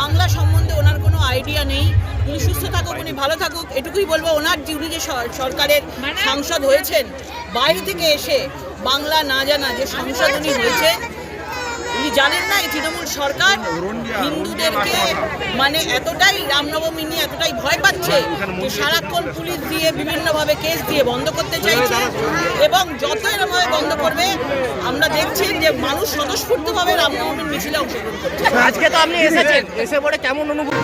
বাংলা সম্বন্ধে ওনার কোনো আইডিয়া নেই। উনি সুস্থ থাকুক উনি ভালো থাকুক এটুকুই বলব ওনার যে উনি যে সরকারের সাংসদ হয়েছেন বাইরে থেকে এসে বাংলা না জানা যে সাংসদ উনি হয়েছেন উনি জানেন না এই তৃণমূল সরকার হিন্দুদেরকে মানে এতটাই রামনবমী নিয়ে এতটাই ভয় পাচ্ছে যে সারাক্ষণ পুলিশ দিয়ে বিভিন্নভাবে কেস দিয়ে বন্ধ করতে চাইছে। আমরা দেখছি যে মানুষ স্বতঃস্ফূর্তভাবে রামনবমীর মিছিলে অংশগ্রহণ করছে। আজকে তো আপনি এসেছেন, এসে পরে কেমন অনুভূতি?